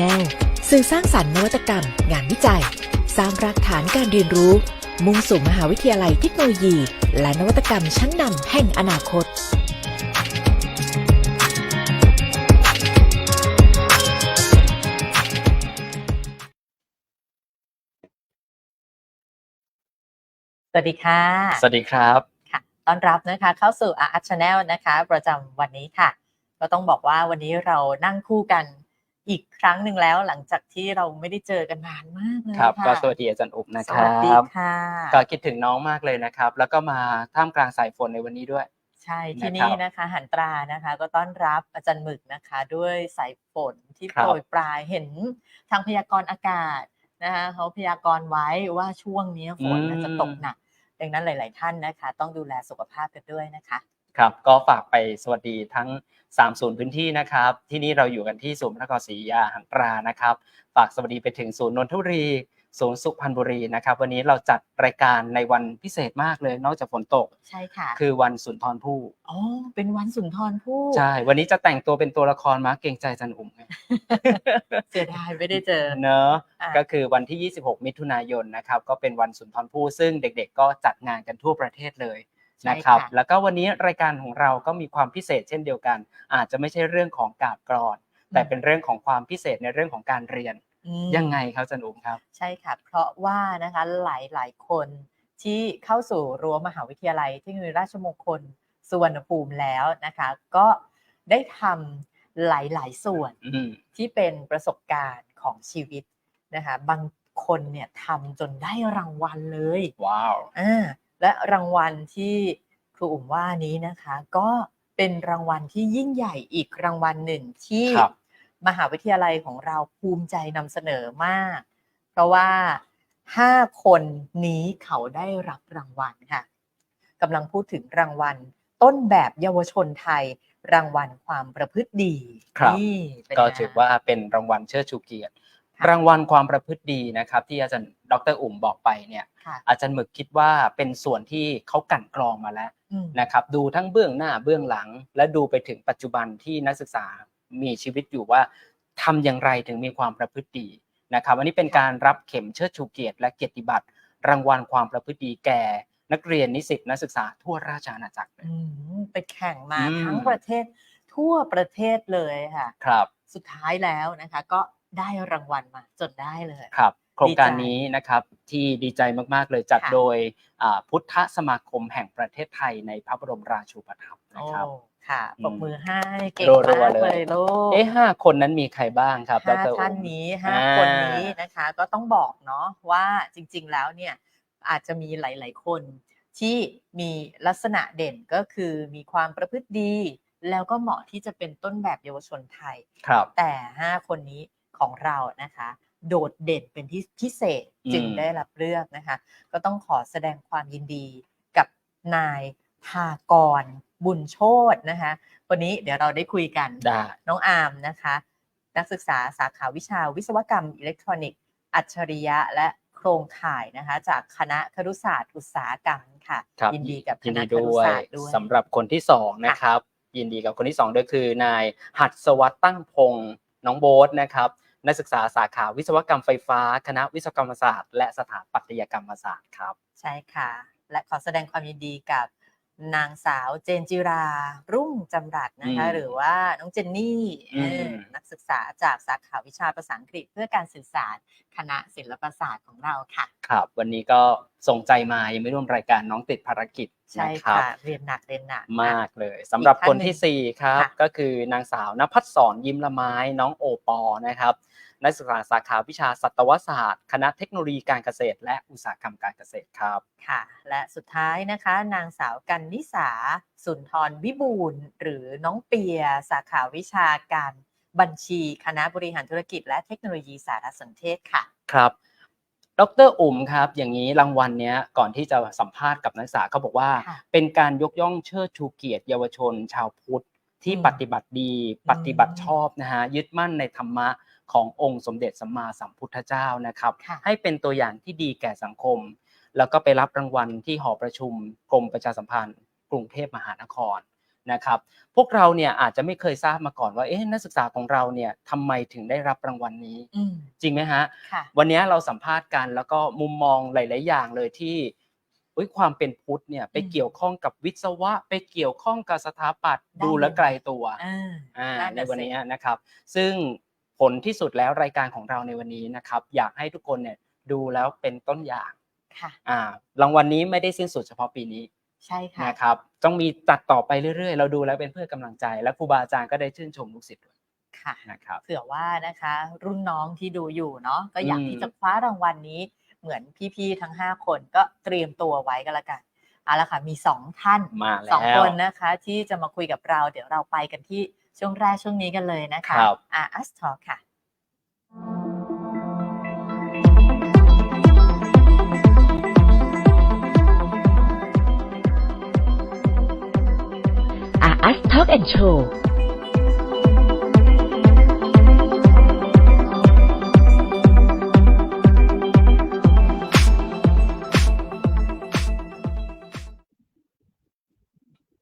Channel สื่อสร้างสรรค์นวัตกรรม งานวิจัย สร้างรากฐานการเรียนรู้ มุ่งสู่มหาวิทยาลัยเทคโนโลยี และนวัตกรรมชั้นนำแห่งอนาคตสวัสดีค่ะ สวัสดีครับ ค่ะ ต้อนรับนะคะเข้าสู่ Art Channel นะคะ ประจำวันนี้ค่ะ ก็ต้องบอกว่าวันนี้เรานั่งคู่กัน อีกครั้งหนึ่งแล้วหลังจากที่เราไม่ได้เจอกันนานมากเลยครับค่ะก็สวัสดีอาจารย์อุบนะสครัวัสดีบค่ะ ก็คิดถึงน้องมากเลยนะครับ แล้วก็มาท่ามกลางสายฝนในวันนี้ด้วย ใช่ที่นะครันี่บนะคะหันตรานะคะ ก็ต้อนรับอาจารย์หมึกนะคะ ด้วยสายฝนที่ครับ โปรยปลายเห็นทางพยากรณ์อากาศนะคะเขาพยากรณ์ไว้ว่าช่วงนี้ฝนน่าจะตกหนัก ดังนั้นหลาย ๆ ท่านนะคะ ต้องดูแลสุขภาพกันด้วยนะคะ ครับก็ฝากไปสวัสดีทั้ง3ศูนย์พื้นที่นะครับ ที่นี่เราอยู่กันที่ศูนย์พระนครศรีอยุธยาหังตรานะครับ ฝากสวัสดีไปถึงศูนย์นนทบุรีศูนย์สุพรรณบุรีนะครับ วันนี้เราจัดรายการในวันพิเศษมากเลย นอกจากฝนตก ใช่ค่ะ คือวันสุนทรภู่อ๋อเป็นวันสุนทรภู่ใช่ วันนี้จะแต่งตัวเป็นตัวละครมาเกรงใจอาจันอุ่มไงเสียดายไม่ได้เจอเนอะอะก็คือวันที่ 26 มิถุนายนนะครับ ก็เป็นวันสุนทรภู่ซึ่งเด็กๆ ก็จัดงานกันทั่วประเทศเลยใช่ นะครับค่ะแล้วก็วันนี้รายการของเราก็มีความพิเศษเช่นเดียวกัน อาจจะไม่ใช่เรื่องของกาบกรอน แต่เป็นเรื่องของความพิเศษในเรื่องของการเรียนอืมยังไงครับอาจันอุ๋มครับ ใช่ค่ะ เพราะว่านะคะหลายหลายๆคนที่เข้าสู่รั้วมหาวิทยาลัยเทคโนโลยีราชมงคลสุวรรณภูมิแล้วนะคะ ก็ได้ทำหลาย ๆ ส่วนอืมที่เป็นประสบการณ์ของชีวิตนะคะบางคนเนี่ยทำจนได้รางวัลเลย ว้าวอ่า และรางวัลที่ครูอุ๋มว่านี้นะคะ ก็เป็นรางวัลที่ยิ่งใหญ่อีกรางวัลหนึ่งที่ครับมหาวิทยาลัยของเราภูมิใจนำเสนอมาก เพราะว่าห้าคนนี้เขาได้รับรางวัลค่ะกำลังพูดถึงรางวัล ต้นแบบเยาวชนไทยรางวัลความประพฤติดีครับนี่เป็นก็ไงถือว่าเป็นรางวัลเชิดชูเกียรติค่ะ รางวัลความประพฤติดีนะครับ ที่อาจารย์ดรอุ่มบอกไปเนี่ย ค่ะ อาจารย์หมึกคิดว่าเป็นส่วนที่เขากลั่นกรองมาแล้วอืม นะครับ ดูทั้งเบื้องหน้าเบื้องหลัง และดูไปถึงปัจจุบันที่นักศึกษามีชีวิตอยู่ว่าทำอย่างไรถึงมีความประพฤติดีนะครับอันนี้เป็นการรับเข็มเชิดชูเกียรติและเกียรติบัตรรางวัลความประพฤติดีแก่ นักเรียนนิสิตนักศึกษาทั่วราชอาณาจักรเลย อืมไปแข่งมาอืม ทั้งประเทศทั่วประเทศเลยค่ะ ครับ สุดท้ายแล้วนะคะ ก็ ได้รางวัลมาจนได้เลยครับโครงการดีใจนี้นะครับที่ดีใจมากๆเลยจัดค่ะโดยอ่าพุทธสมาคมแห่งประเทศไทยในพระบรมราชูปถัมภ์นะโอ้ครับค่ะอืมปรบมือให้เก่งรัวๆมากเลยเลยลูกเอ๊ะห้าคนนั้นมีใครบ้างครับดห้ารอุ๋มท่านนี้ห้าอ่าคนนี้นะคะ ก็ต้องบอกเนาะว่าจริง ๆแล้วเนี่ยอาจจะมีหลาย ๆ คนที่มีลักษณะเด่นก็คือมีความประพฤติดี แล้วก็เหมาะที่จะเป็นต้นแบบเยาวชนไทย ครับ แต่ 5 คนนี้ ของเรานะคะ โดดเด่นเป็นที่พิเศษจึงอืมได้รับเลือกนะคะ ก็ต้องขอแสดงความยินดีกับนายภากรบุญโชตนะคะวันนี้เดี๋ยวเราได้คุยกันได้น้องอาร์มนะคะ นักศึกษาสาขาวิชาวิศวกรรมอิเล็กทรอนิกส์ อัจฉริยะและโครงข่ายนะคะ จากคณะครุศาสตร์อุตสาหกรรมค่ะครับยินดีกับคยินณะดีครุด้วยศาสตร์ด้วยสำหรับคนที่สองนะครับ ยินดีกับคนที่สองด้วยคือนายหัดสวัสดิ์ตั้งพงศ์น้องโบ๊ทนะครับ นักศึกษาสาขาวิศวกรรมไฟฟ้า คณะวิศวกรรมศาสตร์ และสถาปัตยกรรมศาสตร์ครับ ใช่ค่ะ และขอแสดงความยินดีกับนางสาวเจนจิรา รุ่งจำรัดนะคะอืมหรือว่าน้องเจนนี่อืมเออนักศึกษาจากสาขาวิชาภาษาอังกฤษ เพื่อการสื่อสารคณะศิลปศาสตร์ของเราค่ะ ครับ วันนี้ก็ส่งใจมายังไม่ร่วมรายการน้องติดภารกิจใช่นะครับค่ะเรียนหนักเรียนหนักมากเลยสำหรับอีกท่านคนที่สี่ครับค่ะก็คือนางสาวนภัสสรยิ้มละไม้น้องโอปอนะครับ นักศึกษาสาขาวิชาสัตวศาสตร์ คณะเทคโนโลยีการเกษตร และอุตสาหกรรมการเกษตรครับค่ะ และสุดท้ายนะคะ นางสาวกันนิสาสุนทรวิบูลย์หรือน้องเปีย สาขาวิชาการบัญชี คณะบริหารธุรกิจ และเทคโนโลยีสารสนเทศค่ะครับดรอุ๋มครับ อย่างนี้รางวัลเนี้ยก่อนที่จะสัมภาษณ์กับนักศึกษาเขาบอกว่าค่ะเป็นการยกย่องเชิดชูเกียรติเยาวชน ชาวพุทธที่อืมปฏิบัติดี ปฏิบัติอืมชอบนะฮะยึดมั่นในธรรมะ ขององค์สมเด็จสัมมาสัมพุทธเจ้านะครับค่ะให้เป็นตัวอย่างที่ดีแก่สังคม แล้วก็ไปรับรางวัลที่หอประชุมกรมประชาสัมพันธ์ กรุงเทพมหานครนะครับ พวกเราเนี่ยอาจจะไม่เคยทราบมาก่อนว่าเอ๊ะนักศึกษาของเราเนี่ยทำไมถึงได้รับรางวัลนี้อืมจริงไหมฮะค่ะวันนี้เราสัมภาษณ์กันแล้วก็มุมมองหลาย ๆ อย่างเลยที่อุ๊ยความเป็นพุทธเนี่ยไปอืมเกี่ยวข้องกับวิศวะ ไปเกี่ยวข้องกับสถาปัตย์ได้ดูแลวไกลตัวอ่าอ่านั่นในน่ะวันสินี้นะครับ ซึ่ง ผลที่สุดแล้วรายการของเราในวันนี้นะครับ อยากให้ทุกคนเนี่ยดูแล้วเป็นต้นอย่างค่ะอ่ารางวัลนี้ไม่ได้สิ้นสุดเฉพาะปีนี้ใช่ค่ะนะครับต้องมีตัดต่อไปเรื่อยๆ เราดูแล้วเป็นเพื่อกำลังใจ และครูบาอาจารย์ก็ได้ชื่นชมลูกศิษย์ด้วยค่ะนะครับเผื่อว่านะคะ รุ่นน้องที่ดูอยู่เนาะก็อยากอืมที่จะคว้ารางวัลนี้เหมือนพี่ๆทั้ง 5 คนก็เตรียมตัวไว้ก็แล้วกันเอาละค่ะมี 2 ท่านมาแล้วสองคนนะคะ ที่จะมาคุยกับเรา เดี๋ยวเราไปกันที่ ช่วงแรกช่วงนี้กันเลยนะคะครับ อะอัสทอค่ะ อาร์ตทอล์กแอนด์โช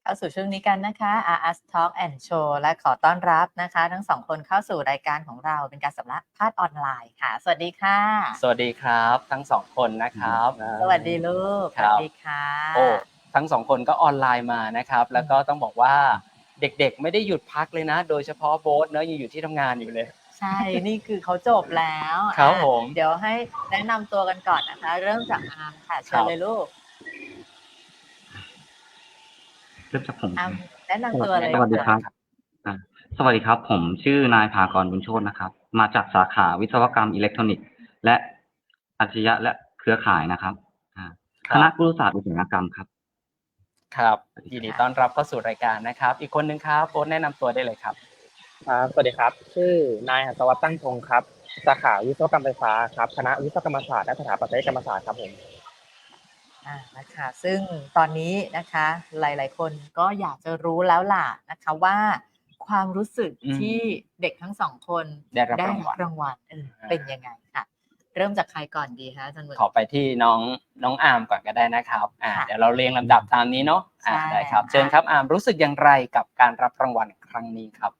เข้าสู่ช่วงนี้กันนะคะ RS Talk and Show และขอต้อนรับนะคะ ทั้งสองคนเข้าสู่รายการของเราเป็นการสัมภาษณ์ออนไลน์ค่ะ สวัสดีค่ะ สวัสดีครับ ทั้งสองคนนะครับ สวัสดีลูกคสรับวัสดีค่ะโอ้ทั้งสองคนก็ออนไลน์มานะครับ แล้วก็ต้องบอกว่าเด็กๆ ไม่ได้หยุดพักเลยนะ โดยเฉพาะโบ๊ทเนอะยังอยู่ที่ทำงานอยู่เลยใช่ นี่คือเขาจบแล้วครับอะผม เดี๋ยวให้แนะนำตัวกันก่อนนะคะ เริ่มจากอาร์มค่ะ เชิครัญบเลยลูก เริ่มจากผมอาร์มแนะนำตัวเลยสวัสดีครับะอ่าสวัสดีครับ ผมชื่อนายภากรบุญโชตนะครับ มาจากสาขาวิศวกรรมอิเล็กทรอนิกส์ และอัจฉริยะและเครือข่ายนะครับอ่าคครับณะกุลศาสตร์อุตสาหกรรมครับครับสวัสดีครับยินดีต้อนรับเข้าสู่รายการนะครับ อีกคนนึงครับโบ๊ทแนะนำตัวได้เลยครับครับสวัสดีครับ ชื่อนายหัสวัฒน์ตั้งพงศ์ครับ สาขาวิศวกรรมไฟฟ้าครับ คณะวิศวกรรมศาสตร์และสถาปัตยกรรมศาสตร์ครับผม อ่านะคะซึ่งตอนนี้นะคะหลาย ๆ คนก็อยากจะรู้แล้วล่ะนะคะว่า ความรู้สึกอืม ที่เด็กทั้งสองคนได้รับรางวัล รางวัลเอออ่าเป็นยังไงค่ะ เริ่มจากใครก่อนดีคะอาจันหมึกขอไปที่น้องน้องอาร์มก่อนก็ได้นะครับอ่าค่ะเดี๋ยวเราเรียงลำดับตามนี้เนาะอ่าใช่ได้ครับ ค่ะ เชิญครับอาร์มรู้สึกอย่างไรกับการรับรางวัลครั้งนี้ครับ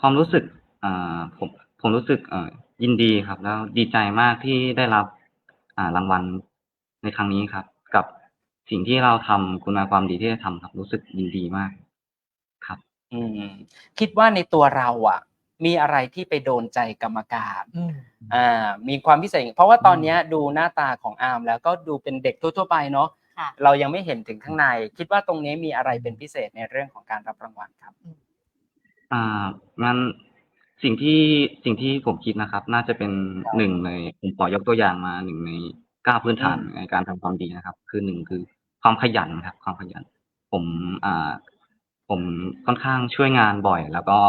ความรู้สึกอ่าผมผมรู้สึกเอ่อยินดีครับ แล้วดีใจมากที่ได้รับอ่ารางวัล ในครั้งนี้ครับ กับสิ่งที่เราทำคุณงามความดีที่ได้ทำครับ รู้สึกยินดีมาก ครับ อืม คิดว่าในตัวเราอะ มีอะไรที่ไปโดนใจกรรมการอืมอ่า มีความพิเศษ เพราะว่าตอนเนี้ยดูหน้าตาของอาร์มแล้วก็ดูเป็นเด็กทั่ว ๆ ไปเนาะค่ะเรายังไม่เห็นถึงข้างใน คิดว่าตรงนี้มีอะไรเป็นพิเศษในเรื่องของการรับรางวัลครับ อ่างั้นสิ่งที่สิ่งที่ผมคิดนะครับ น่าจะเป็นหนึ่งในผมขอยกตัวอย่างมาหนึ่งในเก้าพื้นฐานอืมในการทำความดีนะครับ คือหนึ่งคือความขยันครับ ความขยัน ผมอ่าผมค่อนข้างช่วยงานบ่อย แล้วก็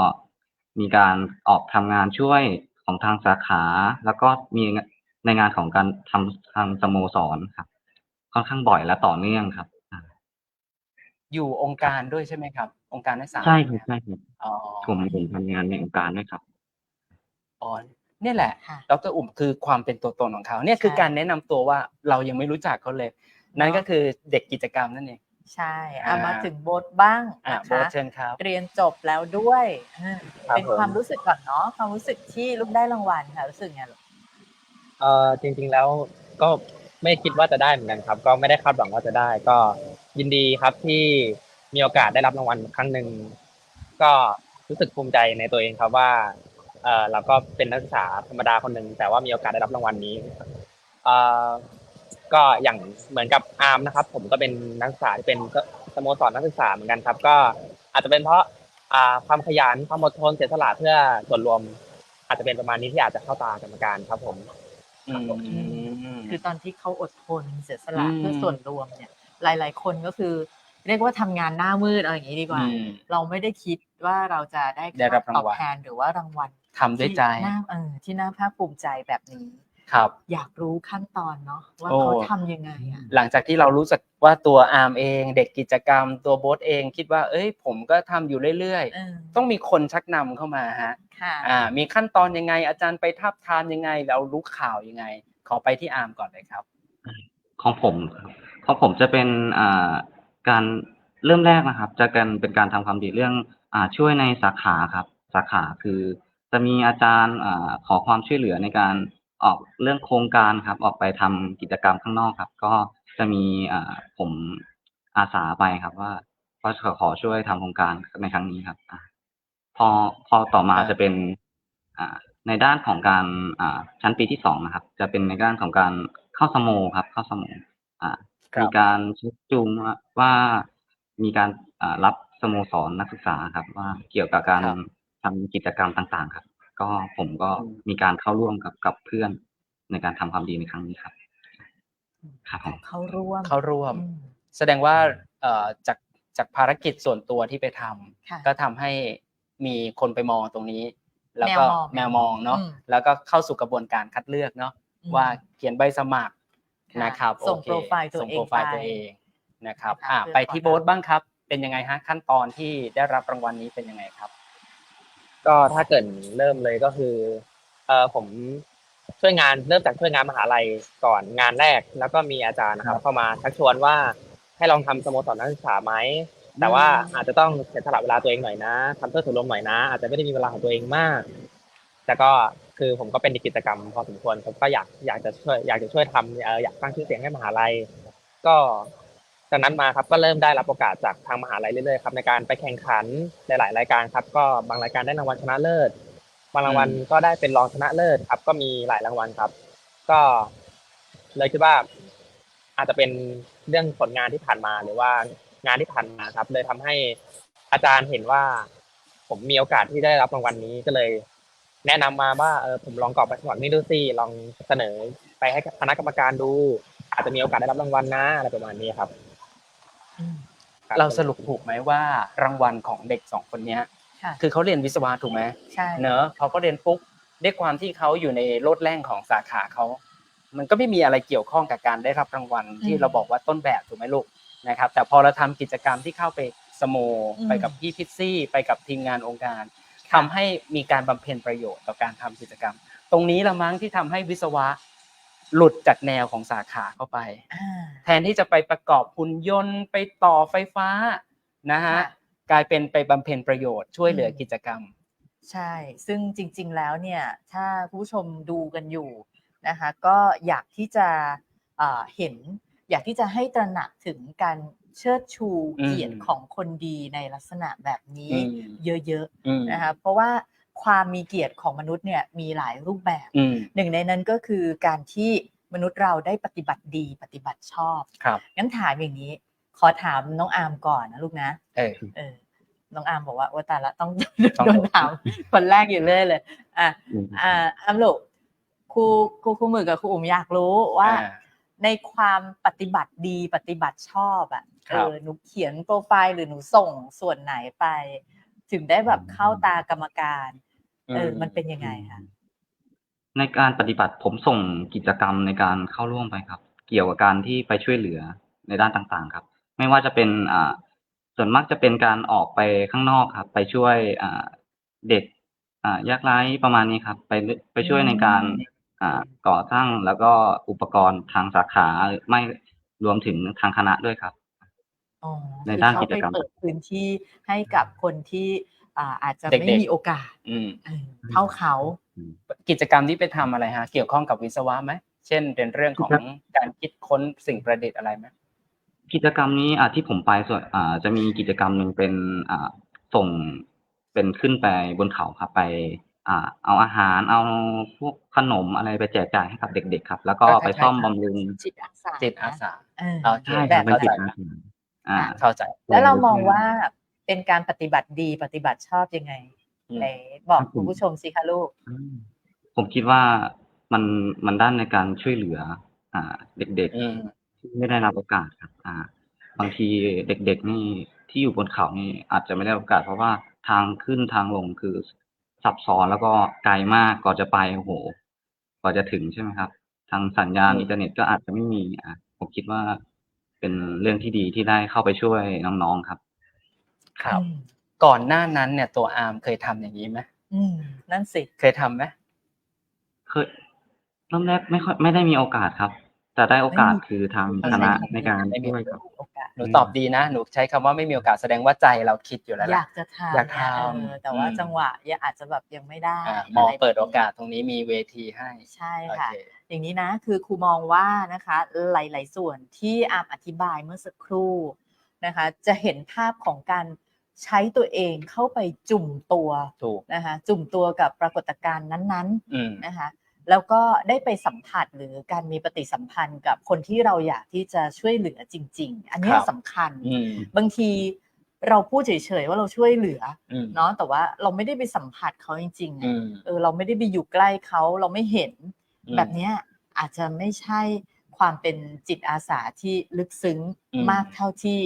มีการออกทำงานช่วยของทางสาขา แล้วก็มีในงานของการทำทางสโมสรครับ ค่อนข้างบ่อยและต่อเนื่องครับอ่าอยู่องค์การด้วยใช่ไหมครับ องค์การนักศึกษาใช่ครับใช่ครับอ๋อผมผมทำงานในองค์การด้วยครับอ๋อ เนี่ยแหละค่ะดรอุ่มคือความเป็นตัวตนของเขาเนี่ยคือใช่การแนะนำตัวว่าเรายังไม่รู้จักเขาเลย นั่นเนอะก็คือเด็กกิจกรรมนั่นเองใช่อ่าอะมาถึงโบทบ้างอะนะโบ๊ทคะเชิญครับ เรียนจบแล้วด้วยอ่าครับเป็นผมความรู้สึกก่อนเนาะ ความรู้สึกที่ลูกได้รางวัลค่ะ รู้สึกไงลูกเอ่อจริง ๆ แล้วก็ไม่คิดว่าจะได้เหมือนกันครับ ก็ไม่ได้คาดหวังว่าจะได้ ก็ยินดีครับที่มีโอกาสได้รับรางวัลครั้งหนึ่ง ก็รู้สึกภูมิใจในตัวเองครับว่า เออเราก็เป็นนักศึกษาธรรมดาคนหนึ่งแต่ว่ามีโอกาสได้รับรางวัลนี้เอ่อก็อย่างเหมือนกับอาร์มนะครับ ผมก็เป็นนักศึกษาที่เป็นสโมสรนักศึกษาเหมือนกันครับ ก็อาจจะเป็นเพราะอ่าความขยันความอดทนเสียสละเพื่อส่วนรวม อาจจะเป็นประมาณนี้ที่อาจจะเข้าตากรรมการครับผมอืมคือตอนที่เขาอดทนเสียสละอืมเพื่อส่วนรวมเนี่ย หลาย ๆ คนก็คือ เรียกว่าทำงานหน้ามืดเอาอย่างนี้ดีกว่าอืมเราไม่ได้คิดว่าเราจะได้ได้รับค่รางตอบวัลแทนหรือว่ารางวัล ทำด้วยใจที่น่าเออที่น่าภาคภูมิใจแบบนี้ครับ อยากรู้ขั้นตอนเนาะว่าโอ้เขาทำยังไงอะหลังจากที่เรารู้สึกว่าตัวอาร์มเอง เด็กกิจกรรม ตัวโบ๊ทเองคิดว่า เอ้ย ผมก็ทำอยู่เรื่อยเออๆต้องมีคนชักนำเข้ามาฮะค่ะอ่า มีขั้นตอนยังไง อาจารย์ไปทับทามยังไง เรารู้ข่าวยังไง ขอไปที่อาร์มก่อนเลยครับ ของผมครับของผมจะเป็นอ่าการเริ่มแรกนะครับ จะกันเป็นการทำความดีเรื่องอ่าช่วยในสาขาครับ สาขาคือ จะมีอาจารย์อ่าขอความช่วยเหลือในการออกเรื่องโครงการครับ ออกไปทำกิจกรรมข้างนอกครับ ก็จะมีอ่าผมอาสาไปครับ ว่าก็ขอขอช่วยทำโครงการในครั้งนี้ครับอ่าพอพอต่อมาครับจะเป็นอ่าในด้านของการอ่าชั้นปีที่สองนะครับ จะเป็นในด้านของการเข้าสโมครับเข้าสโมอ่าครับมีการชักจูงว่าว่ามีการอ่ารับสโมสรนักศึกษาครับ ว่าเกี่ยวกับการครับ ทำกิจกรรมต่างๆ ครับ ก็ผมก็อืมมีการเข้าร่วมกับกับเพื่อนในการทำความดีในครั้งนี้ครับ ครับผมเข้าร่วมเข้าร่วมอืมแสดงว่าเอ่อจากจากภารกิจส่วนตัวที่ไปทำค่ะก็ทำให้มีคนไปมองตรงนี้ แล้วก็แมวมองแมวมองเนาะอืมแล้วก็เข้าสู่กระบวนการคัดเลือกเนาะอืมว่าเขียนใบสมัครค่ะนะครับส่งโอเคโปรไฟล์ตัวส่งเองโปรไฟล์ไปตัวเองนะครับนะคะอ่าเพื่อไปที่ขอโบ๊ทรับบ้างครับ เป็นยังไงฮะขั้นตอนที่ได้รับรางวัลนี้เป็นยังไงครับ ก็ถ้าเกิดเริ่มเลยก็คือ เออผมช่วยงานเริ่มจากช่วยงานมหาลัยก่อนงานแรก แล้วก็มีอาจารย์นะครับ เข้ามาชักชวนว่าให้ลองทำสโมสรนักศึกษาไหมแต่ว่าอาจจะต้องเสียสละเวลาตัวเองหน่อยนะทำเพื่อส่วนรวมหน่อยนะ อาจจะไม่ได้มีเวลาของตัวเองมาก แต่ก็คือผมก็เป็นกิจกรรมพอสมควรผมก็อยากอยากจะช่วยอยากจะช่วยทำเอออยากสร้างชื่อเสียงให้มหาลัย ก็ จากนั้นมาครับก็เริ่มได้รับโอกาสจากทางมหาลัยเรื่อยๆครับในการไปแข่งขันหลายๆรายการครับ ก็บางรายการได้รางวัลชนะเลิศบางรางวัลอืมก็ได้เป็นรองชนะเลิศครับ ก็มีหลายรางวัลครับ ก็เลยคิดว่า อาจจะเป็นเรื่องผลงานที่ผ่านมาหรือว่างานที่ผ่านมาครับ เลยทำให้อาจารย์เห็นว่า ผมมีโอกาสที่ได้รับรางวัลนี้ก็เลย แนะนำมาว่าเออผมลองกรอกไปสมัครนี่ดูสิลองเสนอไปให้คณะกรรมการดู อาจจะมีโอกาสได้รับรางวัลนะอะไรประมาณนี้ครับอืม คบเราสรุปถูกไหมว่ารางวัลของเด็กสองคนเนี้ย ค่ะ คือเขาเรียนวิศวะถูกไหมใช่ เนอะพอเขาเรียนปุ๊บด้วยความที่เขาอยู่ในโลดแล่งของสาขาเขา มันก็ไม่มีอะไรเกี่ยวข้องกับการได้รับรางวัลที่เราบอกว่าต้นแบบถูกไหมลูกนะครับ แต่พอเราทำกิจกรรมที่เข้าไปสโมไปกับพี่พิซซี่ ไปกับทีมงานองค์การทำให้มีการบำเพ็ญประโยชน์ต่อการทำกิจกรรม ตรงนี้ละมั้งที่ทำให้วิศวะ หลุดจากแนวของสาขาเข้าไปอ่าแทนที่จะไปประกอบหุ่นยนต์ไปต่อไฟฟ้านะฮะค่ะกลายเป็นไปบำเพ็ญประโยชน์ช่วยเหลืออมกิจกรรม ใช่ ซึ่งจริง ๆ แล้วเนี่ย ถ้าผู้ชมดูกันอยู่นะคะ ก็อยากที่จะเอ่อเห็น อยากที่จะให้ตระหนักถึงการเชิดชูอืมเกียรติของคนดีในลักษณะแบบนี้อืมเยอะอืมๆนะคะ เพราะว่า ความมีเกียรติของมนุษย์เนี่ยมีหลายรูปแบบ อืม หนึ่งในนั้นก็คือการที่มนุษย์เราได้ปฏิบัติดีปฏิบัติชอบครับ งั้นถามอย่างนี้ ขอถามน้องอาร์มก่อนนะลูกนะ เออ เออ น้องอาร์มบอกว่าว่าแต่ละต้องต้อง โดนถามคนแรกอยู่เรื่อยเลย อะ อืมอ่าอาร์มลูกครูครูครูหมือกับครูอุ๋มอยากรู้ว่า อ่าในความปฏิบัติดีปฏิบัติชอบอะคเอรับ อหนูเขียนโปรไฟล์หรือหนูส่งส่วนไหนไป ถึงได้แบบเข้าตากรรมการ เออ มันเป็นยังไงคะในการปฏิบัติผมส่งกิจกรรมในการเข้าร่วมไปครับ เกี่ยวกับการที่ไปช่วยเหลือในด้านต่างๆ ครับ ไม่ว่าจะเป็นอ่าส่วนมากจะเป็นการออกไปข้างนอกครับ ไปช่วยอ่าเด็กอ่ายากไร้ประมาณนี้ครับ ไปไปช่วยในการอ่าก่อสร้างแล้วก็อุปกรณ์ทางสาขาไม่รวมถึงทางคณะด้วยครับอ๋อในด้านคือกิจกรรมเข้าไปเปิดพื้นที่ให้กับคนที่ อ่าอาจจะเด็กๆไม่มีโอกาสอืมเออเท่าเขา กิจกรรมที่ไปทำอะไรฮะ เกี่ยวข้องกับวิศวะไหมเช่นเป็นเรื่องของการคิดค้นสิ่งประดิษฐ์อะไรไหมกิจกรรมนี้อ่าที่ผมไปส่วนอ่าจะมีกิจกรรมหนึ่งเป็นอ่าส่งเป็นขึ้นไปบนเขาครับไป อ่า เอาอาหารเอาพวกขนมอะไรไปแจกจ่ายให้กับเด็ก ๆ ครับ แล้วก็ก็คล้ายๆไปซ่อมบำรุงจิตอาสาจิตอาสาเออโอเคใช่คแบรับบเป็นเข้าจิตใจอาสาอ่าเข้าใจ แล้วเรามองว่า เป็นการปฏิบัติดีปฏิบัติชอบยังไงอืมไหนบอกครับผมคุณผู้ชมสิคะลูกอืมผมคิดว่ามันมันด้านในการช่วยเหลือ อ่า เด็กอืมๆที่ไม่ได้รับโอกาสครับ อ่า บางทีเด็ก ๆ นี่ที่อยู่บนเขานี่อาจจะไม่ได้รับโอกาส เพราะว่าทางขึ้นทางลงคือซับซ้อนแล้วก็ไกลมากก่อนจะไปโอ้โหกว่าจะถึงใช่ไหมครับ ทางสัญญาณอืมอินเทอร์เน็ตก็อาจจะไม่มีอะผมคิดว่าเป็นเรื่องที่ดีที่ได้เข้าไปช่วยน้องๆครับ ครับอืมก่อนหน้านั้นเนี่ยตัวอาร์มเคยทำอย่างนี้ไหมอืมนั่นสิ เคยทำไหมเคยเริ่มแรกไม่ค่อยไม่ได้มีโอกาสครับ แต่ได้โอกาสไม่มีคือทางไม่คณะมีในการไม่มีช่วยครับโอกาสหนูตอบดีนะ หนูใช้คำว่าไม่มีโอกาสแสดงว่าใจเราคิดอยู่แล้วอแหยาละกจะทำอยากทำเออแต่ว่าอืมจังหวะยังอาจจะแบบยังไม่ได้อ่าหมออะไรแบบนี้เปิดโอกาสตรงนี้มีเวทีให้ใช่โอค่ะเคอย่างนี้นะคือครูมองว่านะคะ หลาย ๆ ส่วนที่อามอธิบายเมื่อสักครู่นะคะ จะเห็นภาพของการ ใช้ตัวเองเข้าไปจุ่มตัวถูกนะคะจุ่มตัวกับปรากฏการณ์นั้นอืมๆนะคะแล้วก็ได้ไปสัมผัสหรือการมีปฏิสัมพันธ์กับคนที่เราอยากที่จะช่วยเหลือจริง ๆ อันเนี้ยครับสำคัญอืมบางทีเราพูดเฉยๆว่าเราช่วยเหลืออืมเนาะแต่ว่าเราไม่ได้ไปสัมผัสเขาจริงๆอือะมเออเราไม่ได้ไปอยู่ใกล้เขาเราไม่เห็นอืมแบบเนี้ยอาจจะไม่ใช่ความเป็นจิตอาสาที่ลึกซึ้งอืมมากเท่าที่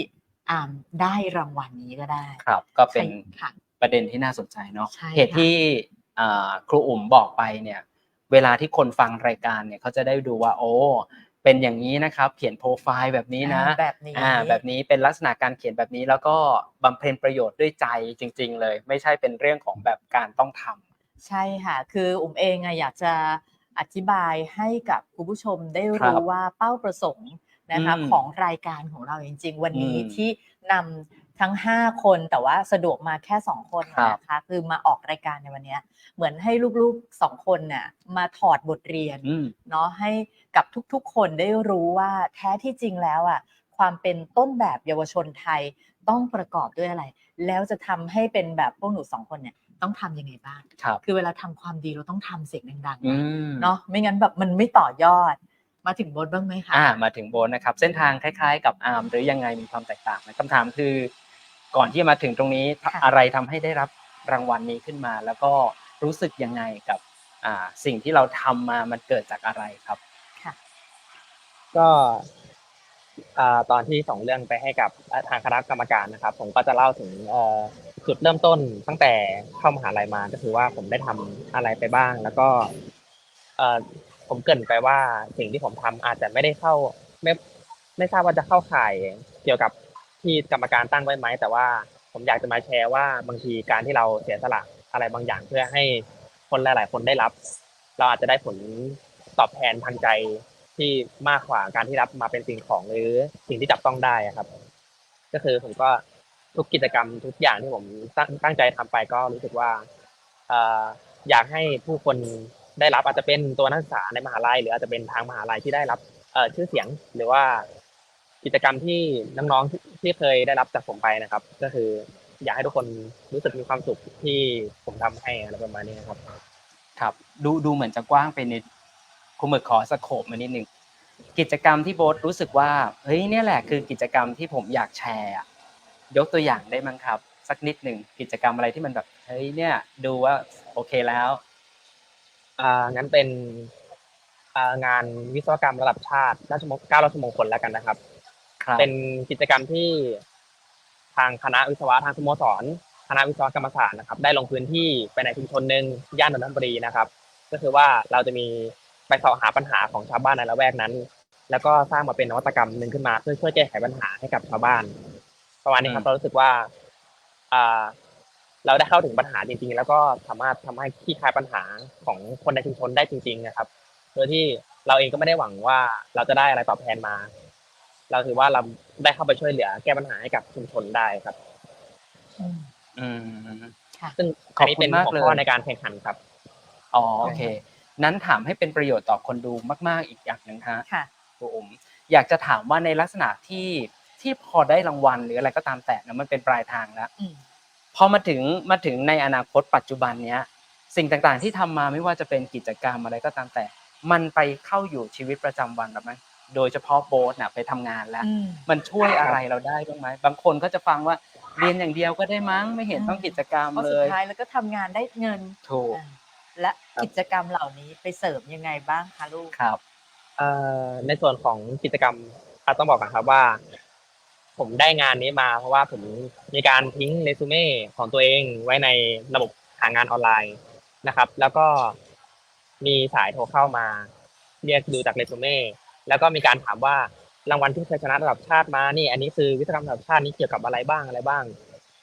อามได้รางวัลนี้ก็ได้ครับ ก็เป็นใช่ค่ะ ประเด็นที่น่าสนใจเนาะใช่เหตุค่ะที่อ่าครูอุ๋มบอกไปเนี่ย เวลาที่คนฟังรายการเนี่ยเขาจะได้ดูว่าโอ้เป็นอย่างนี้นะครับ เขียนโปรไฟล์แบบนี้นะอ่าแบบนี้ อ่าแบบนี้เป็นลักษณะการเขียนแบบนี้แล้วก็บำเพ็ญประโยชน์ด้วยใจจริง ๆ เลย ไม่ใช่เป็นเรื่องของแบบการต้องทำ ใช่ค่ะ คืออุ๋มเองอะอยากจะอธิบายให้กับคุณผู้ชมได้ครัรู้บว่าเป้าประสงค์ นะคะอืมของรายการของเราจริง ๆ วันนี้อืมที่นำทั้ง 5 คนแต่ว่าสะดวกมาแค่ 2 คนครับนะคะคือมาออกรายการในวันเนี้ยเหมือนให้ลูกๆสองคนน่ะมาถอดบทเรียนอืมเนาะให้กับทุกๆ คนได้รู้ว่าแท้ที่จริงแล้วอะความเป็นต้นแบบเยาวชนไทยต้องประกอบด้วยอะไร แล้วจะทำให้เป็นแบบพวกหนูสองคนเนี่ยต้องทำยังไงบ้างครับคือเวลาทำความดีเราต้องทำเสียงดังอืๆนะมเนาะ ไม่งั้นแบบมันไม่ต่อยอด มาถึงบทบ้างไหมคะอ่ามาถึงโบนนะครับ เส้นทางคล้ายๆ กับอาร์มหรือยังไงมีความแตกต่างไหมคำถามคือ ก่อนที่จะมาถึงตรงนี้ค่ะอะไรทำให้ได้รับรางวัลนี้ขึ้นมา แล้วก็รู้สึกยังไงกับอ่าสิ่งที่เราทำมามันเกิดจากอะไรครับค่ะก็อ่าตอนที่ส่งเรื่องไปให้กับทางคณะกรรมการนะครับ ผมก็จะเล่าถึงเอ่อจุดเริ่มต้นตั้งแต่เข้ามหาลัยมาก็คือว่าผมได้ทำอะไรไปบ้าง แล้วก็เอ่อ ผมเกินไปว่าสิ่งที่ผมทำอาจจะไม่ได้เข้าไม่ไม่ทราบว่าจะเข้าข่ายเกี่ยวกับที่กรรมการตั้งไว้ไหม แต่ว่าผมอยากจะมาแชร์ว่าบางทีการที่เราเสียสละอะไรบางอย่างเพื่อให้คนหลาย ๆ คนได้รับ เราอาจจะได้ผลตอบแทนทางใจที่มากกว่าการที่รับมาเป็นสิ่งของหรือสิ่งที่จับต้องได้ครับ ก็คือผมก็ทุกกิจกรรมทุกอย่างที่ผมตั้งตั้งใจทำไปก็รู้สึกว่าอยากให้ผู้คน ได้รับอาจจะเป็นตัวนักศึกษาในมหาลัย หรืออาจจะเป็นทางมหาลัยที่ได้รับเชื่อเสียงหรือว่ากิจกรรมที่น้องๆที่เคยได้รับจากผมไปนะครับ ก็คืออยากให้ทุกคนรู้สึกมีความสุขที่ผมทำให้อะไรประมาณนี้นะครับ ครับ ดูดูเหมือนจะกว้างไปนิดคุณหมึกขอสโคปมานิดนึงกิจกรรมที่โบ๊ทรู้สึกว่าเฮ้ยเนี่ยแหละคือกิจกรรมที่ผมอยากแชร์ยกตัวอย่างได้มั้งครับ สักนิดหนึ่งกิจกรรมอะไรที่มันแบบเฮ้ยเนี่ยดูว่าโอเคแล้ว อ่างั้นเป็นอ่างานวิศวกรรมระดับชาติราชมงเก้าราชมงคลแล้วกันนะครับ ครับ เป็นกิจกรรมที่ทางคณะวิศวะทางสโมสรคณะวิศวกรรมศาสตร์นะครับ ได้ลงพื้นที่ไปในชุมชนหนึ่งย่านนนทบุรีนะครับ ก็คือว่าเราจะมีไปเสาะหาปัญหาของชาวบ้านในละแวกนั้น แล้วก็สร้างมาเป็นนวัตกรรมหนึ่งขึ้นมา เพื่อช่วยแก้ไขปัญหาให้กับชาวบ้าน ประมาณนี้ครับเรารู้สึกว่าอ่า เราได้เข้าถึงปัญหาจริง ๆ แล้วก็สามารถทำให้คลี่คลายปัญหาของคนในชุมชนได้จริง ๆ นะครับ โดยที่เราเองก็ไม่ได้หวังว่าเราจะได้อะไรตอบแทนมา เราถือว่าเราได้เข้าไปช่วยเหลือ แก้ปัญหาให้กับชุมชนได้ครับ อืมอืมซึ่งขอบอันนี้คุเป็นณมากหัวเลยข้อในการแข่งขันครับอ๋อโอเค นั้นถามให้เป็นประโยชน์ต่อคนดูมาก ๆ อีกอย่างหนึ่งฮะค่ะครูอุ๋มอยากจะถามว่าในลักษณะที่ที่พอได้รางวัลหรืออะไรก็ตามแต่นะมันเป็นปลายทางแล้วอืม พอมาถึงมาถึงในอนาคตปัจจุบันเนี้ยสิ่งต่างๆที่ทำมาไม่ว่าจะเป็นกิจกรรมอะไรก็ตามแต่ มันไปเข้าอยู่ชีวิตประจำวันหรือไหมโดยเฉพาะโบ๊ทน่ะไปทำงานแล้วอืมมันช่วยอะไรเราได้บ้างไหมบางคนก็จะฟังว่าเรียนอย่างเดียวก็ได้มั้งไม่เห็นต้องกิจกรรมเพราะเลสุดยท้ายแล้วก็ทำงานได้เงินถูกอ่าและกิจกรรมเหล่านี้ไปเสริมยังไงบ้างคะลูกครับเอ่อในส่วนของกิจกรรมอาต้องบอกก่อนครับว่า ผมได้งานนี้มา เพราะว่าผมมีการทิ้งเรซูเม่ของตัวเองไว้ในระบบหางานออนไลน์นะครับ แล้วก็มีสายโทรเข้ามาเรียกดูจากเรซูเม่แล้วก็มีการถามว่ารางวัลที่เคยชนะระดับชาติมานี่ อันนี้คือวิศวกรรมระดับชาตินี้เกี่ยวกับอะไรบ้างอะไรบ้าง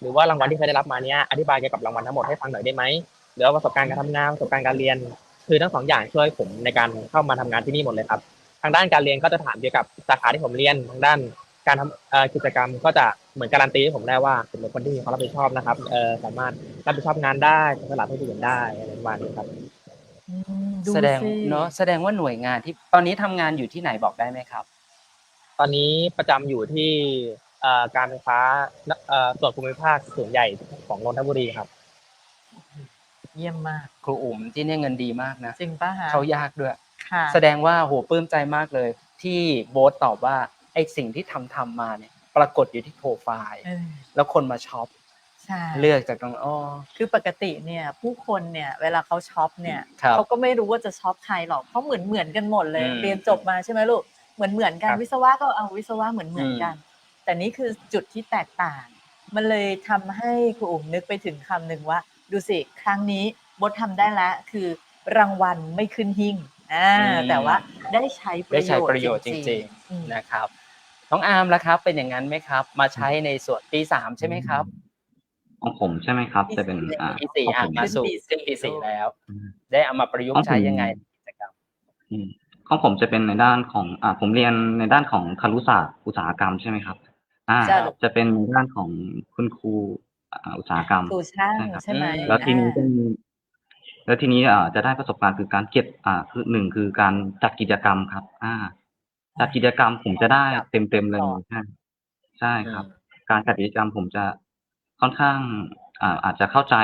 หรือว่ารางวัลที่เคยได้รับมาเนี้ยอธิบายเกี่ยวกับรางวัลทั้งหมดให้ฟังหน่อยได้ไหมหรือว่าประสบการณ์การทำงานประสบการณ์การเรียน คือทั้งสองอย่างช่วยผมในการเข้ามาทำงานที่นี่หมดเลยครับ ทางด้านการเรียนก็จะถามเกี่ยวกับสาขาที่ผมเรียนทางด้าน การทำเอ่อกิจกรรมก็จะเหมือนการันตีให้ผมได้ว่าผมเป็นคนที่มีความรับผิดชอบนะครับเออสามารถรับผิดชอบงานได้เสียสละเพื่อผู้อื่นได้อะไรประมาณนี้ครับอืมดูแสดงสิเนาะแสดงว่าหน่วยงานที่ตอนนี้ทำงานอยู่ที่ไหนบอกได้ไหมครับ ตอนนี้ประจำอยู่ที่เอ่อการไฟฟ้าเอ่อส่วนภูมิภาคส่วนใหญ่ของนนทบุรีครับ เยี่ยมมากครูอุ๋มที่เนี่ยเงินดีมากนะจริงป่ะฮะเขายากด้วยค่ะแสดงว่าโหปลื้มใจมากเลย ที่โบ๊ทตอบว่าไอ้สิ่งที่ทำทำมาเนี่ย ปรากฏอยู่ที่โปรไฟล์ เออแล้วคนมาช็อปใช่เลือกจากตรงอ้อ คือปกติเนี่ย ผู้คนเนี่ยเวลาเขาช็อปเนี่ยครับเขาก็ไม่รู้ว่าจะช็อปใครหรอกเขาเหมือนเหมือนกันหมดเลยอืมเรียนจบมาใช่ไหมลูกเหมือนเหมือนกันครับวิศวะก็เอาวิศวะเหมือนเหมือนกัน แต่นี่คือจุดที่แตกต่าง มันเลยทำให้ครูอุ๋มนึกไปถึงคำหนึ่งว่า ดูสิครั้งนี้บดทำได้แล้วคือรางวัลไม่ขึ้นหิ่งอ่าอืม แต่ว่าได้ใช้ปได้ระโยใช้ชน์ประโยชน์จริงๆอืมๆนะครับ น้องอาร์มล่ะครับ เป็นอย่างนั้นไหมครับ มาใช้ในส่วนปีสามใช่ไหมครับของผมใช่ไหมครับ จะเป็นอ่าปีสี่ของอะผมมาสู่ขึ้นปีสี่ขึ้นปีสี่แล้วอืมได้เอามาประยุกต์ใช้ยังไงในกิจกรรมอืมของผมจะเป็นในด้านของอ่าผมเรียนในด้านของครุศาสตร์อุตสาหกรรมใช่ไหมครับ อ่าใช่ลูกจะเป็นในด้านของคุณครูอ่าอุตสาหกรรมสู่ช่างใช่ครับใช่ไหมอืมแล้วทีนี้อ่าก็มีแล้วทีนี้อ่าจะได้ประสบการณ์คือการเก็บอ่าคือหนึ่งคือการจัดกิจกรรมครับ อ่า จัดกิจกรรมผมจะได้เต็มเต็มๆเลยใช่ใช่ครับ การจัดกิจกรรมผมจะค่อนข้างอ่าอาจจะเข้าใจ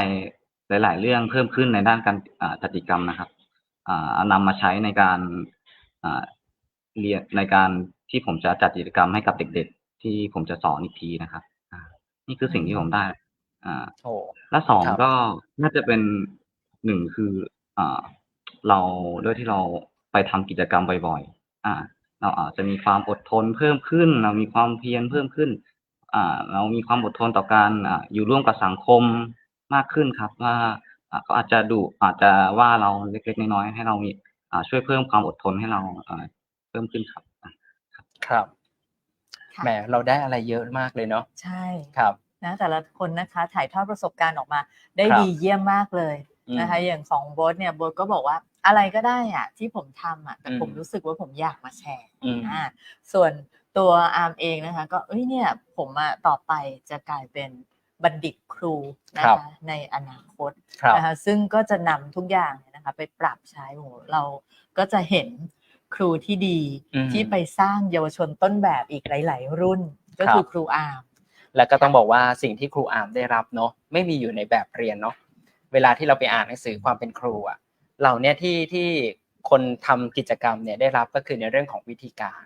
หลาย ๆ เรื่องเพิ่มขึ้นในด้านการอ่าจัดกิจกรรมนะครับ อ่าเอานำมาใช้ในการอ่าเรียนในการที่ผมจะจัดกิจกรรมให้กับเด็ก ๆ ที่ผมจะสอนอีกทีนะครับอ่านี่คือสิ่งที่ผมได้ อ่าโอ้และสองครับก็น่าจะเป็นหนึ่งคือ อ่า เราด้วยที่เราไปทำกิจกรรมบ่อยๆ อ่า เราอาจจะมีความอดทนเพิ่มขึ้น เรามีความเพียรเพิ่มขึ้นอ่าเรามีความอดทนต่อการอ่าอยู่ร่วมกับสังคมมากขึ้นครับว่าอ่าเขาอาจจะดุอาจจะว่าเราเล็กๆน้อยๆให้เรามีอ่าช่วยเพิ่มความอดทนให้เราอ่าเพิ่มขึ้นครับอะครับค่ะแหมเราได้อะไรเยอะมากเลยเนาะใช่ครับนะแต่ละคนนะคะ ถ่ายทอดประสบการณ์ออกมา ได้ครับดีเยี่ยมมากเลยอืมนะคะ อย่างของโบทเนี่ยโบทก็บอกว่า อะไรก็ได้อะที่ผมทำอะแต่อืมผมรู้สึกว่าผมอยากมาแชร์อืมอ่าส่วนตัวอาร์มเองนะคะ ก็เอ้ยเนี่ยผมอะต่อไปจะกลายเป็นบัณฑิตครูนะคะในอนาคตครับนะคะซึ่งก็จะนำทุกอย่างเนี่ยนะคะไปปรับใช้โอ้โหเราก็จะเห็นครูที่ดีอืมที่ไปสร้างเยาวชนต้นแบบอีกหลาย ๆ รุ่นก็ครับคือครูอาร์มแล้วก็ต้องบอกว่าสิ่งที่ครูอาร์มได้รับเนาะไม่มีอยู่ในแบบเรียนเนาะเวลาที่เราไปอ่านหนังสือความเป็นครูอะ เหล่าเนี้ยที่ที่คนทำกิจกรรมเนี่ยได้รับก็คือในเรื่องของวิธีการ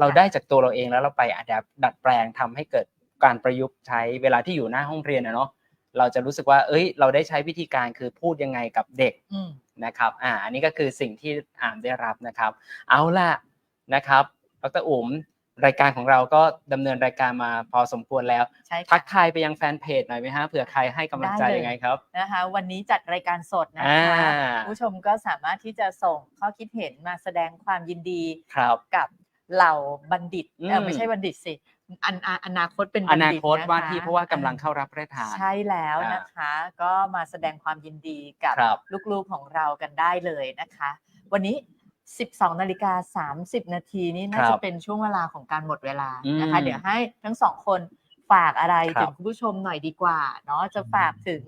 เราได้จากตัวเราเองแล้วเราไปอัดดัดแปลงทำให้เกิดการประยุกต์ใช้เวลาที่อยู่หน้าห้องเรียนนะเนาะเราจะรู้สึกว่า เอ้ย เราได้ใช้วิธีการคือพูดยังไงกับเด็กอืมนะครับ อ่า อันนี้ก็คือสิ่งที่อ่านได้รับนะครับ เอาล่ะนะครับ ดรอุ๋ม รายการของเราก็ดำเนินรายการมาพอสมควรแล้วใช่ทัค่ะกทายไปยังแฟนเพจหน่อยไหมฮะเผื่อใครให้กำลังใจได้เลยยังไงครับนะคะ วันนี้จัดรายการสดนะอ่าคะผู้ชมก็สามารถที่จะส่งข้อคิดเห็นมาแสดงความยินดีครับกับเหล่าบัณฑิตเออมไม่ใช่บัณฑิตสิอันออนาคตเป็นอบัณนาฑิตคตนะคะว่าที่เพราะว่ากำลังเข้ารับพระราชทานใช่แล้วอ่านนะคะ ก็มาแสดงความยินดีกับครับลูกๆของเรากันได้เลยนะคะ วันนี้ 12นาฬิกา30 นาทีนี่น่าครัจะบเป็นช่วงเวลาของการหมดเวลานะคะ อืมเดี๋ยวให้ทั้งสองคนฝากอะไรครับถึงคุณผู้ชมหน่อยดีกว่าเนาะจะฝากถึง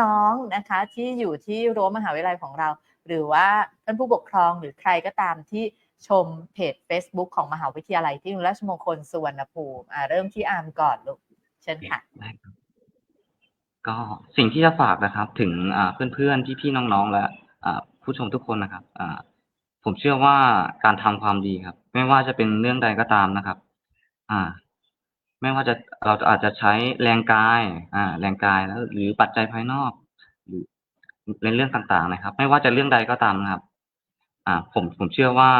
น้องๆนะคะ ที่อยู่ที่รั้วมหาวิทยาลัยของเรา หรือว่าท่านผู้ปกครองหรือใครก็ตามที่ชมเพจ Facebook ของมหาวิทยาลัยที่ราชมงคลสุวรรณภูมิอ่าเริ่มที่อาร์มก่อนลูกเชิญค่ะ ได้ครับก็สิ่งที่จะฝากนะครับถึงอ่าเพื่อนๆ พี่ๆ น้องๆ และอ่าผู้ชมทุกคนนะครับอ่า ผมเชื่อว่าการทำความดีครับ ไม่ว่าจะเป็นเรื่องใดก็ตามนะครับ อ่า ไม่ว่าจะเราอาจจะใช้แรงกาย อ่า แรงกายแล้ว หรือปัจจัยภายนอก หรือในเรื่องต่างๆนะครับ ไม่ว่าจะเรื่องใดก็ตามนะครับ อ่า ผมผมเชื่อว่า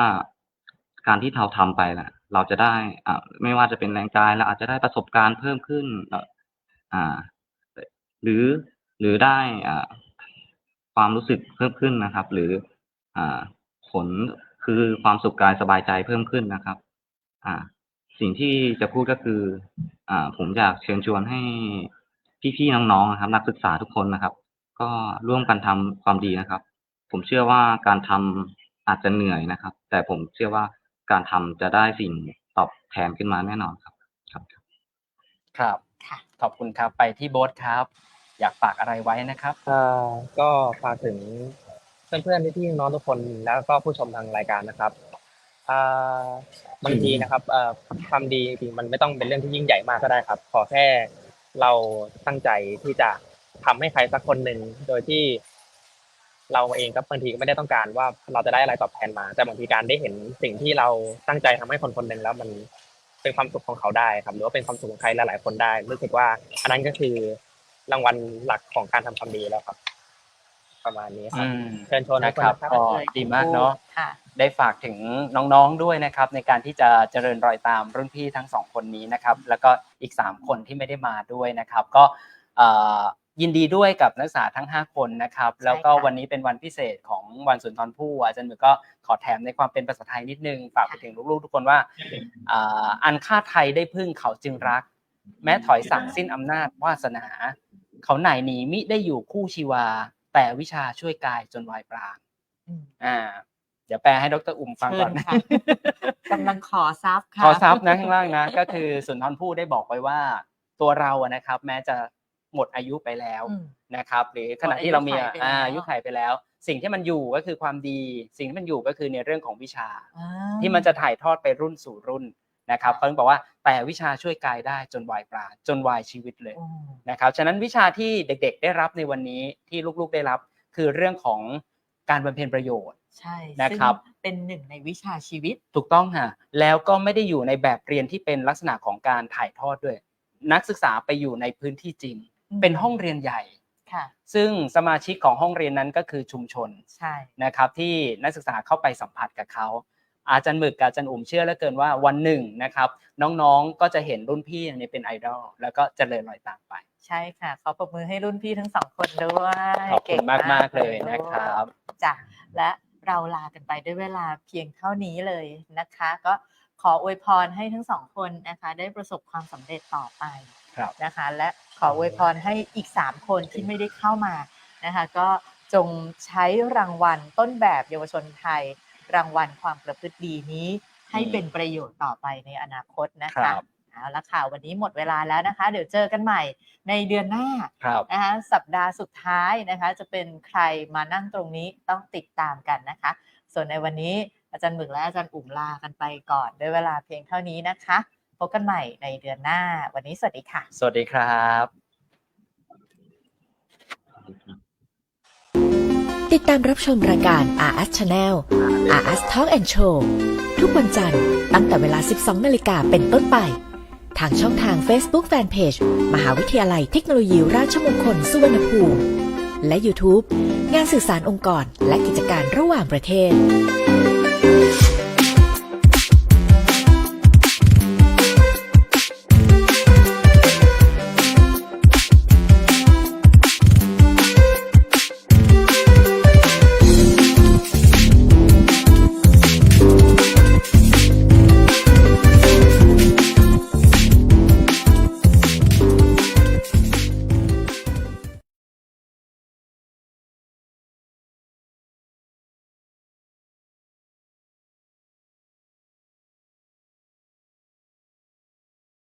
การที่เราทำไปแหละเราจะได้อ่าไม่ว่าจะเป็นแรงกายเราอาจจะได้ประสบการณ์เพิ่มขึ้นอ่า หรือหรือได้อ่าความรู้สึกเพิ่มขึ้นนะครับ หรือ อ่า ผลคือความสุขกายสบายใจเพิ่มขึ้นนะครับ อ่า สิ่งที่จะพูดก็คือ อ่า ผมอยากเชิญชวนให้พี่ๆน้องๆนะครับ นักศึกษาทุกคนนะครับ ก็ร่วมกันทำความดีนะครับ ผมเชื่อว่าการทำอาจจะเหนื่อยนะครับ แต่ผมเชื่อว่าการทำจะได้สิ่งตอบแทนขึ้นมาแน่นอนครับ ครับค่ะขอบคุณครับไปที่โบ๊ทครับ อยากฝากอะไรไว้นะครับอ่าก็ฝากถึง เพื่อนๆพี่ๆน้องทุกคนแล้วก็ผู้ชมทางรายการนะครับบางทีนะครับความดีจริงมันไม่ต้องเป็นเรื่องที่ยิ่งใหญ่มากก็ได้ครับ ขอแค่เราตั้งใจที่จะทำให้ใครสักคนหนึ่งโดยที่เราเองก็บางทีก็ไม่ได้ต้องการว่าเราจะได้อะไรตอบแทนมา แต่บางทีการได้เห็นสิ่งที่เราตั้งใจทำให้คนคนหนึ่งแล้วมันเป็นความสุขของเขาได้ครับ หรือว่าเป็นความสุขของใครหลายๆคนได้รู้สึกว่า อันนั้นก็คือรางวัลหลักของการทำความดีแล้วครับ ประมาณนี้ครับอืมเชิญชวนทุนะกคนครับนะครับก็ดีมากเนาะค่ะได้ฝากถึงน้องๆด้วยนะครับ ในการที่จะเจริญรอยตามรุ่นพี่ทั้งสองคนนี้นะครับ แล้วก็อีก 3 คนที่ไม่ได้มาด้วยนะครับ ก็เอ่อยินดีด้วยกับนักศึกษาทั้ง 5 คนนะครับ แล้วก็ค่ะวันนี้เป็นวันพิเศษของวันสุนทรภู่อาจารย์หมึกก็ขอแถมในความเป็นภาษาไทยนิดนึงฝากไปถึงลูกๆ ทุกคนว่าอ่าอันค่าไทยได้พึ่งเขาจึงรัก แม้ถอยสั่งสิ้นอำนาจวาสนา เขาไหนหนีมิได้อยู่คู่ชีวา แต่วิชาช่วยกายจนวายปราณอืมอ่า เดี๋ยวแปลให้ดรอุ่มฟังก่อนเชิญค่ะกำลังขอซับค่ะขอซับนะข้างล่างนะ ก็คือสุนทรภู่ได้บอกไว้ว่า ตัวเราอะนะครับ แม้จะหมดอายุไปแล้วอืมนะครับ หรือขณะที่เรามีหมดอายุไขไปแล้วอ่าอายุไขไปแล้ว สิ่งที่มันอยู่ก็คือความดี สิ่งที่มันอยู่ก็คือในเรื่องของวิชาอ่าที่มันจะถ่ายทอดไปรุ่นสู่รุ่น นะครับเขาถึงบอกว่าแต่วิชาช่วยกายได้จนวายปราณจนวายชีวิตเลยอืมนะครับฉะนั้นวิชาที่เด็กๆ ได้รับในวันนี้ที่ลูกๆได้รับ คือเรื่องของการบำเพ็ญประโยชน์ใช่นะครับซึ่งเป็นหนึ่งในวิชาชีวิตถูกต้องค่ะแล้วก็ไม่ได้อยู่ในแบบเรียนที่เป็นลักษณะของการถ่ายทอดด้วย นักศึกษาไปอยู่ในพื้นที่จริงอืมเป็นห้องเรียนใหญ่ค่ะซึ่งสมาชิกของห้องเรียนนั้นก็คือชุมชนใช่นะครับที่นักศึกษาเข้าไปสัมผัสกับเขา อาจารย์หมึกกับอาจารย์อุ่มเชื่อเหลือเกินว่าวันหนึ่งนะครับ น้องๆก็จะเห็นรุ่นพี่เนี่ยเป็นไอดอลแล้วก็เจริญรอยตามไป ใช่ค่ะขอปรบมือให้รุ่นพี่ทั้งสองคนด้วยขอบคุณเก่งมากๆเลยนะครับจ้ะและเราลากันไปด้วยเวลาเพียงเท่านี้เลยนะคะ ก็ขออวยพรให้ทั้งสองคนนะคะ ได้ประสบความสำเร็จต่อไปครับนะคะ และขออวยพรให้อีก 3 คนที่ไม่ได้เข้ามานะคะ ก็จงใช้รางวัลต้นแบบเยาวชนไทย รางวัลความประพฤติดีนี้ ให้เป็นประโยชน์ต่อไปในอนาคตนะครัคะบเอาละค่ะวันนี้หมดเวลาแล้วนะคะ เดี๋ยวเจอกันใหม่ในเดือนหน้าครับนะคะสัปดาห์สุดท้ายนะคะ จะเป็นใครมานั่งตรงนี้ต้องติดตามกันนะคะ ส่วนในวันนี้อาจารย์หมึกและอาจารย์อุ่มลากันไปก่อน ด้วยเวลาเพียงเท่านี้นะคะ พบกันใหม่ในเดือนหน้า วันนี้สวัสดีค่ะ สวัสดีครับ ติดตามรับชมรายการ RS Channel RS Talk and Show ทุกวันจันทร์ตั้งแต่เวลา 12 นาฬิกาเป็นต้นไป ทางช่องทาง Facebook Fanpage มหาวิทยาลัยเทคโนโลยีราชมงคลสุวรรณภูมิ และ YouTube งานสื่อสารองค์กรและกิจการระหว่างประเทศ